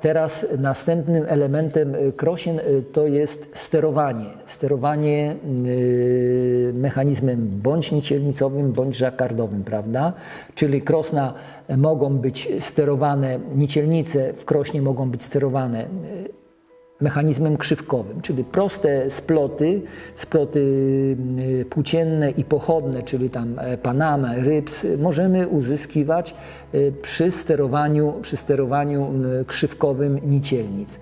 Teraz następnym elementem y, krosien y, to jest sterowanie. Sterowanie y, mechanizmem bądź nicielnicowym, bądź żakardowym, prawda? Czyli krosna mogą być sterowane, nicielnice w krośnie mogą być sterowane mechanizmem krzywkowym, czyli proste sploty, sploty y, płócienne i pochodne, czyli tam e, Panama, Ryps, możemy uzyskiwać y, przy sterowaniu, przy sterowaniu krzywkowym nicielnic.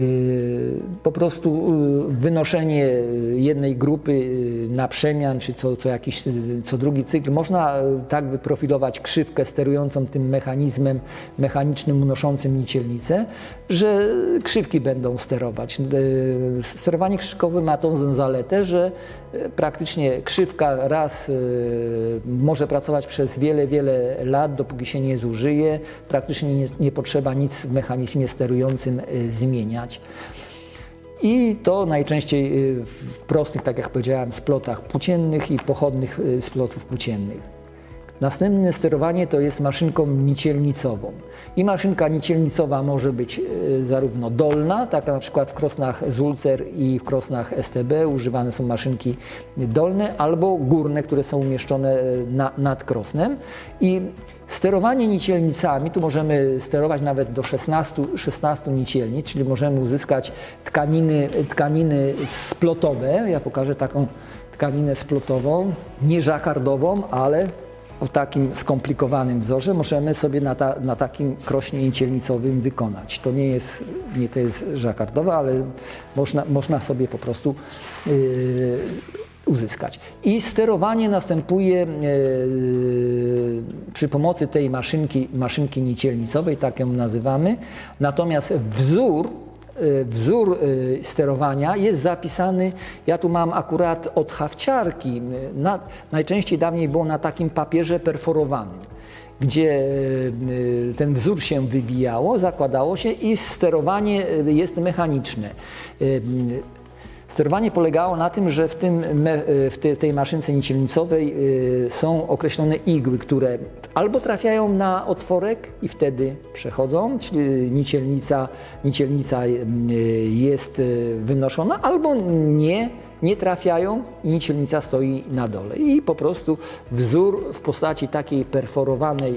Y, Po prostu y, wynoszenie jednej grupy y, na przemian, czy co, co jakiś, co drugi cykl, można tak wyprofilować krzywkę sterującą tym mechanizmem mechanicznym unoszącym nicielnicę, że krzywki będą sterować. Sterowanie krzywkowe ma tą zaletę, że praktycznie krzywka raz może pracować przez wiele, wiele lat, dopóki się nie zużyje. Praktycznie nie, nie potrzeba nic w mechanizmie sterującym y, zmieniać. I to najczęściej y, w prostych, tak jak powiedziałem, splotach płóciennych i pochodnych y, splotów płóciennych. Następne sterowanie to jest maszynką nicielnicową. I maszynka nicielnicowa może być y, zarówno dolna, tak na przykład w krosnach Zulcer i w krosnach STB używane są maszynki dolne, albo górne, które są umieszczone y, na, nad krosnem. I Sterowanie nicielnicami, tu możemy sterować nawet do 16, 16 nicielnic, czyli możemy uzyskać tkaniny, tkaniny splotowe. Ja pokażę taką tkaninę splotową, nie żakardową, ale o takim skomplikowanym wzorze możemy sobie na, ta, na takim krośnie nicielnicowym wykonać. To nie jest, nie to jest żakardowe, ale można, można sobie po prostu yy, uzyskać. I sterowanie następuje yy, przy pomocy tej maszynki, maszynki nicielnicowej, tak ją nazywamy. Natomiast wzór wzór y, sterowania jest zapisany, ja tu mam akurat od hawciarki, y, na, najczęściej dawniej było na takim papierze perforowanym, gdzie y, ten wzór się wybijało, zakładało się i sterowanie y, jest mechaniczne. Sterowanie polegało na tym, że w, tym, me- w te- tej maszynce nicielnicowej y, są określone igły, które albo trafiają na otworek i wtedy przechodzą, czyli nicielnica, nicielnica y, jest wynoszona, albo nie, nie trafiają i nicielnica stoi na dole. I po prostu wzór w postaci takiej perforowanej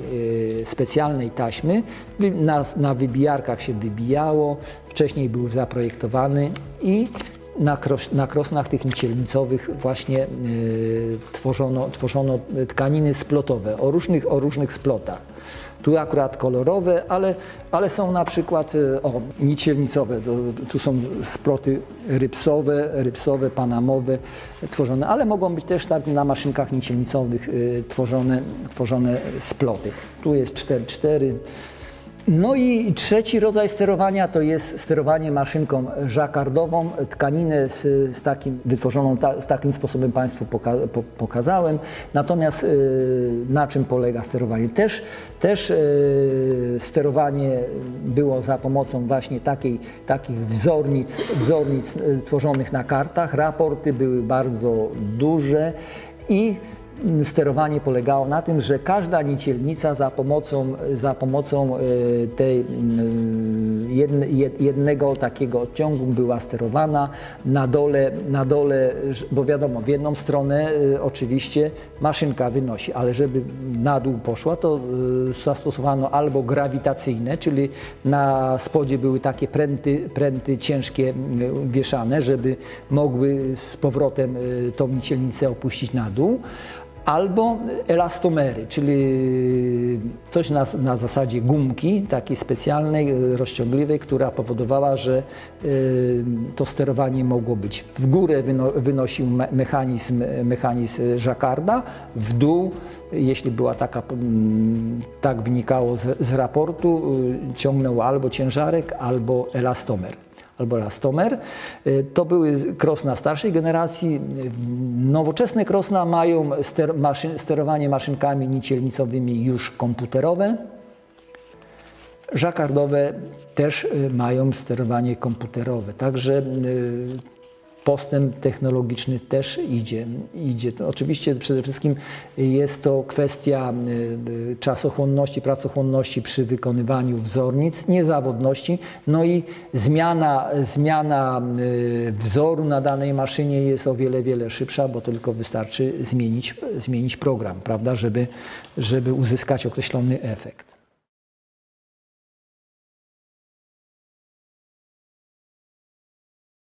specjalnej taśmy na, na wybijarkach się wybijało, wcześniej był zaprojektowany i na, kros, na krosnach tych nicielnicowych właśnie y, tworzono, tworzono tkaniny splotowe o różnych, o różnych splotach. Tu akurat kolorowe, ale, ale są na przykład y, o, nicielnicowe. To, tu są sploty rypsowe, rypsowe, panamowe tworzone, ale mogą być też tak na maszynkach nicielnicowych y, tworzone, tworzone sploty. Tu jest 4-4. No i trzeci rodzaj sterowania to jest sterowanie maszynką żakardową. Tkaninę z, z takim wytworzoną ta, z takim sposobem Państwu poka, po, pokazałem. Natomiast y, na czym polega sterowanie? Też, też y, sterowanie było za pomocą właśnie takiej, takich wzornic, wzornic y, tworzonych na kartach. Raporty były bardzo duże i sterowanie polegało na tym, że każda nicielnica za pomocą, za pomocą e, tej mm, jedne, jed- jednego takiego odciągu była sterowana na dole, na dole, bo wiadomo, w jedną stronę e, oczywiście maszynka wynosi, ale żeby na dół poszła, to e, zastosowano albo grawitacyjne, czyli na spodzie były takie pręty, pręty ciężkie wieszane, żeby mogły z powrotem tą nicielnicę opuścić na dół, albo elastomery, czyli coś na, na zasadzie gumki, takiej specjalnej, e, rozciągliwej, która powodowała, że e, to sterowanie mogło być. W górę wyno, wynosił me, mechanizm, mechanizm Jacquarda, w dół, jeśli była taka, mm, tak wynikało z, z raportu, y, ciągnął albo ciężarek, albo elastomer albo elastomer. Y, To były krosna starszej generacji. Nowoczesne krosna mają ster, maszyn, sterowanie maszynkami nicielnicowymi już komputerowe. Żakardowe też y, mają sterowanie komputerowe. Także y, postęp technologiczny też idzie. idzie. Oczywiście przede wszystkim jest to kwestia y, y, czasochłonności, pracochłonności przy wykonywaniu wzornic, niezawodności, no i zmiana, zmiana y, wzoru na danej maszynie jest o wiele, wiele szybsza, bo tylko wystarczy zmienić, zmienić program, prawda, żeby, żeby uzyskać określony efekt.